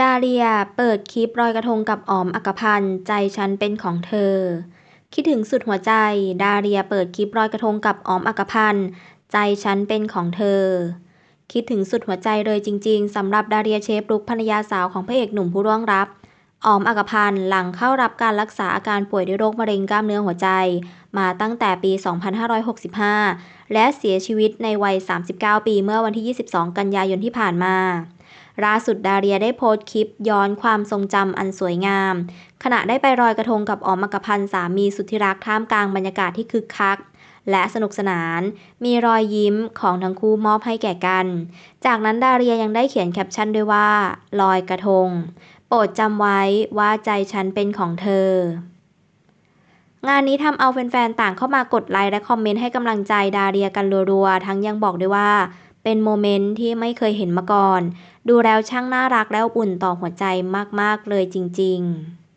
ดาเลียเปิดคลิปลอยกระทงกับอ๋อม อักพันธ์ ใจฉันเป็นของเธอ คิดถึงสุดหัวใจ ดาเลียเปิดคลิปลอยกระทงกับอ๋อม อักพันธ์ ใจฉันเป็นของเธอ คิดถึงสุดหัวใจเลยจริง ๆสำหรับดาเลียเชฟลุกภรรยาสาวของพระเอกหนุ่มผู้ร่วงรับอ๋อม อักพันธ์หลังเข้ารับการรักษาอาการป่วยด้วยโรคมะเร็งกล้ามเนื้อหัวใจ มาตั้งแต่ปี 2565 และเสียชีวิตในวัย 39 ปีเมื่อวันที่ 22 กันยายนที่ผ่านมา ล่าสุดดาเรียได้โพสต์คลิปย้อนความทรงจำอันสวยงาม ขณะได้ไปรอยกระทงกับออมกพันธ์สามีสุดที่รักท่ามกลางบรรยากาศที่คึกคัก และสนุกสนาน มีรอยยิ้มของทั้งคู่มอบให้แก่กัน จากนั้นดาเรียยังได้เขียนแคปชั่นด้วยว่าลอยกระทง โปรดจำไว้ว่าใจฉันเป็นของเธองานนี้ทำเอาแฟนๆ ต่างเข้ามากดไลค์และคอมเมนต์ให้กำลังใจดาเรียกันรัวๆ ทั้งยังบอกด้วยว่า เป็นโมเมนต์ที่ไม่เคยเห็นมาก่อน ดูแล้วช่างน่ารักและอบอุ่นต่อหัวใจมาก ๆ เลยจริง ๆ